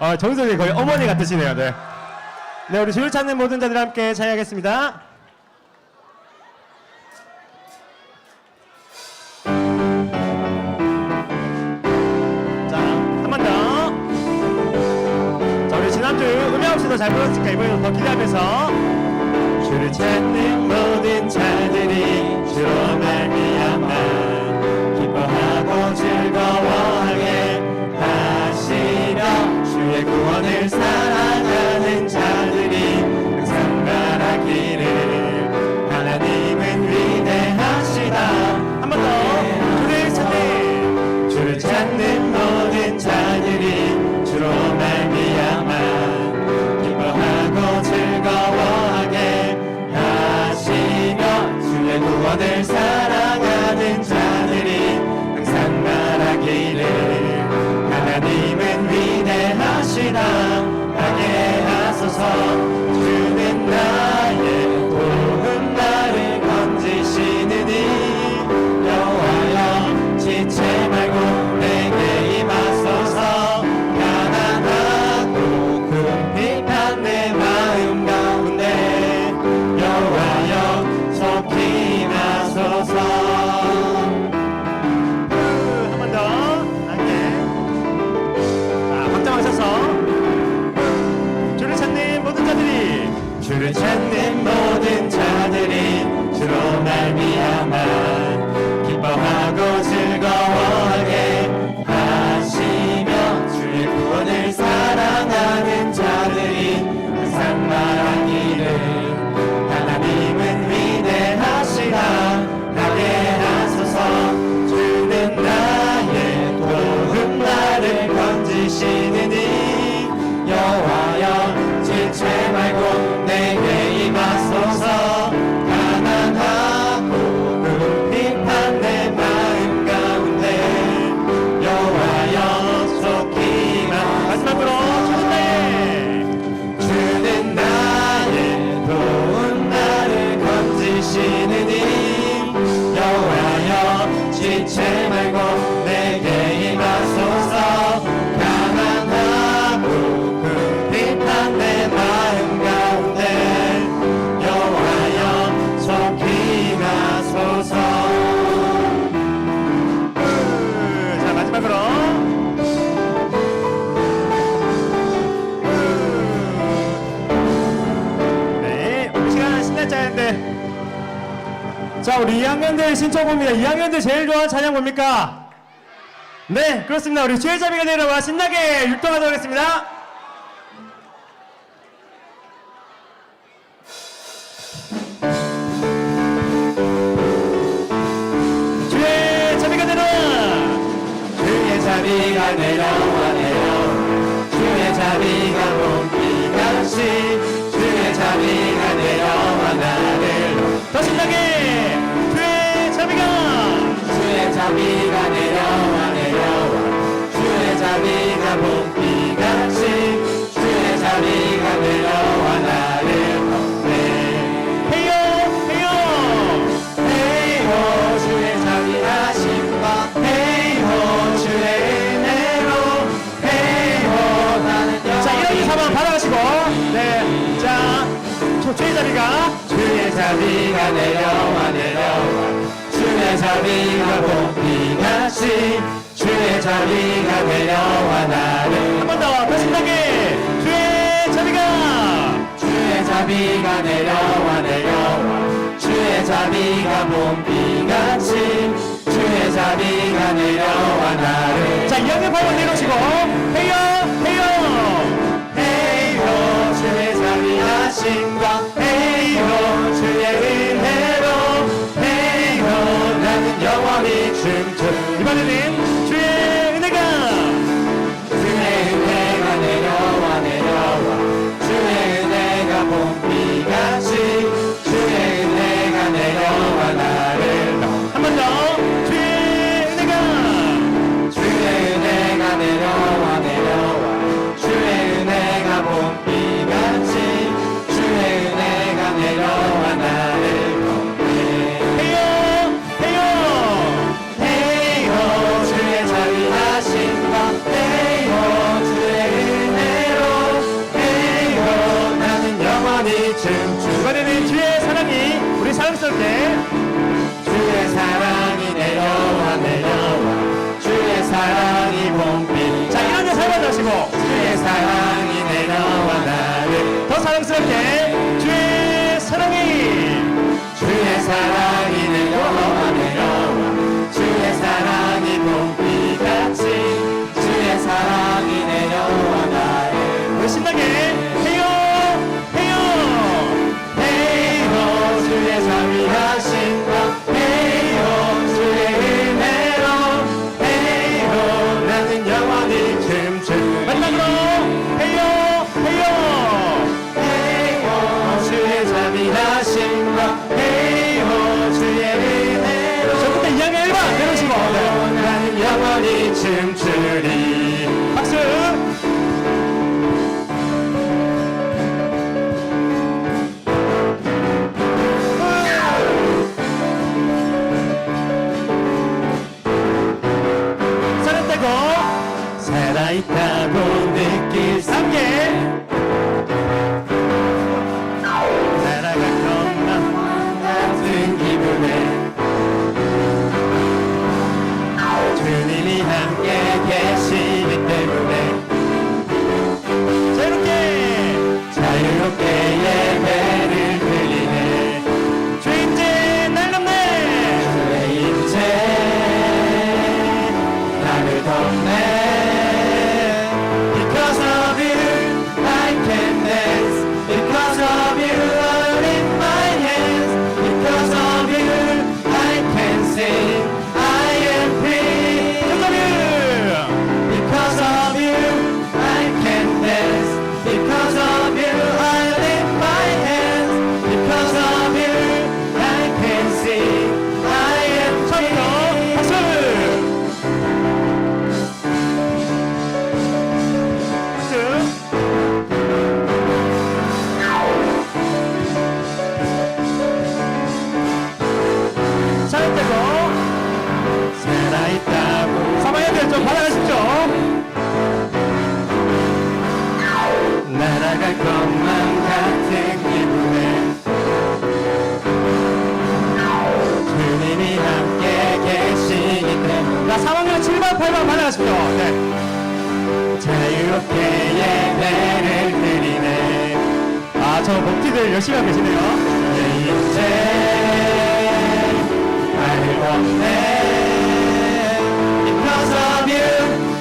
어, 정선이 거의 어머니 같으시네요. 네. 네, 우리 주를 찾는 모든 자들 함께 찬양하겠습니다. 자, 한 번 더. 자, 우리 지난주 음향 없이도 잘 불렀으니까 이번에도 더 기대하면서 주를 찾는 모든 자들이 주로 말미 지체 자, 우리 2학년들 신청봅니다. 2학년들 제일 좋아하는 찬양 뭡니까? 네, 그렇습니다. 우리 주의자비가 내려와 신나게 율동하도록 하겠습니다. 주의 자비가 내려와. 주의 자비가 내려와 내려와. 자비가 내려와 내려와. 주의 자비가 봄비같이. 주의 자비가 내려와 나를 덮네. 헤이요 헤이요 헤이호 주의 자비하심과 헤이호 주의 은혜로. 헤이호 나는 자 이런 사람 받아가시고. 네자 주의 자비가. 주의 자비가 내려와 내려와 자비가 봄비같이 주의 자비가 내려와 나를 한 번더더 신나게 주의 자비가! 주의 자비가 내려와 내려와. 주의 자비가 봄비같이 주의 자비가 내려와 나를 자 2학년 8번 내려오시고 hands again. 4학년 7번, 8번 받아갔습니다. 네. 자유롭게 예배를 드리네. 아, 저 목티들 열심히 하고 계시네요. 내 인생 나를 없네. Because of you,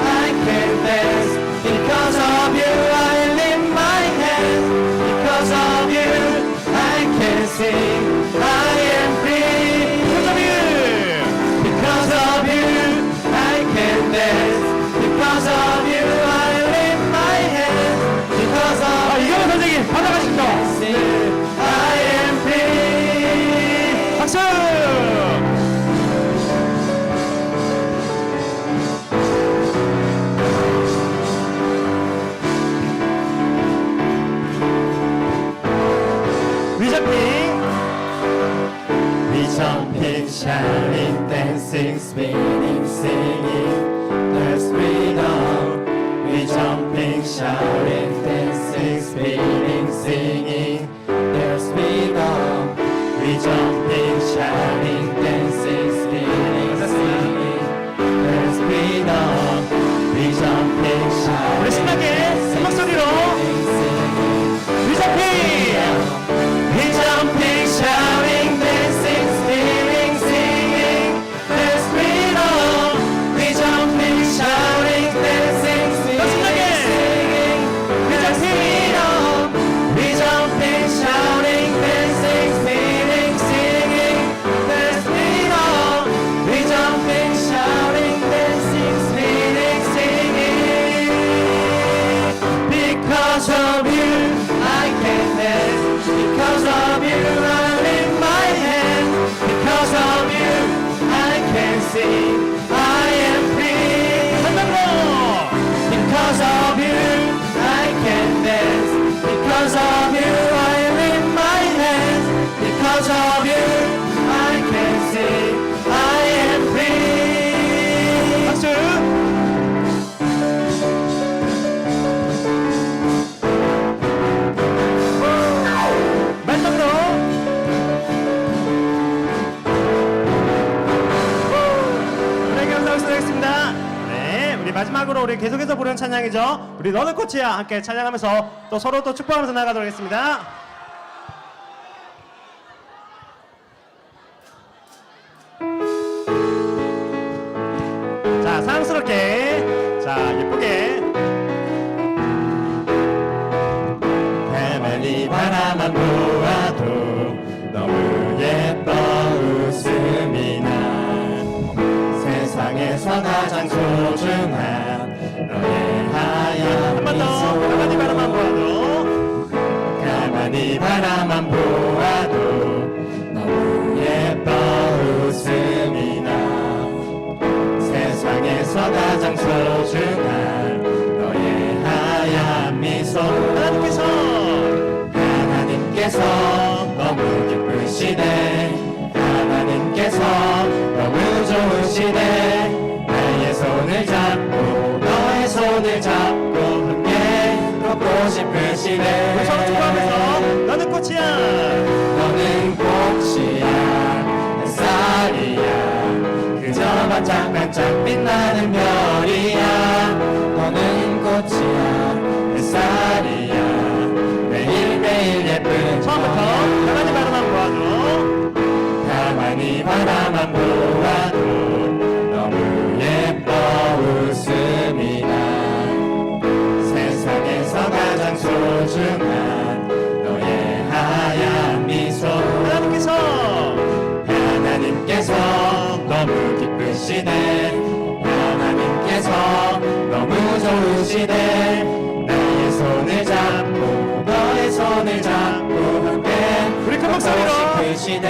I can dance. Because of you, I lift my hands. Because of you, I can sing. I 계속해서 부르는 찬양이죠. 우리 너는 꽃이야 함께 찬양하면서 또 서로 또 축복하면서 나가도록 하겠습니다. 가장 소중한 너의 하얀 미소. 하나님께서 하나님께서 너무 기쁘시네 하나님께서 너무 좋으시네 나의 손을 잡고 너의 손을 잡고 함께 걷고 싶으시네 서로 축복하면서 너는 꽃이야. 너는 꽃이야. 햇살이야. 그저 반짝반짝 빛나는 별이야 너는 꽃이야 햇살이야 매일매일 예쁜 처음부터 별. 가만히 바라만 보아도. 가만히 바라만 보아 싶으시네.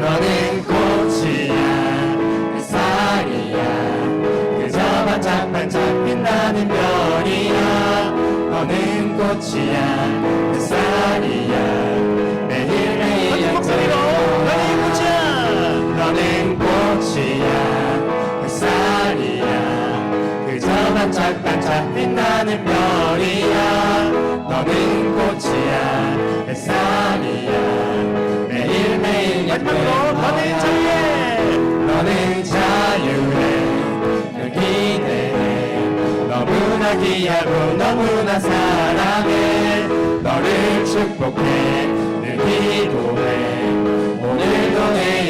너는 꽃이야 햇살이야. 그저 반짝반짝 빛나는 별이야. 너는 꽃이야 햇살이야. 매일매일 큰 목소리로. 너는 꽃이야. 너는 꽃이야 햇살이야. 그저 반짝반짝 빛나는 별이야 너는 꽃이야 햇살이야. 매일매일 마지막으로 너는 자유해. 너는 자유해 늘 기대해 너무나 귀하고 너무나 사랑해. 너를 축복해 늘 기도해. 오늘도 내일도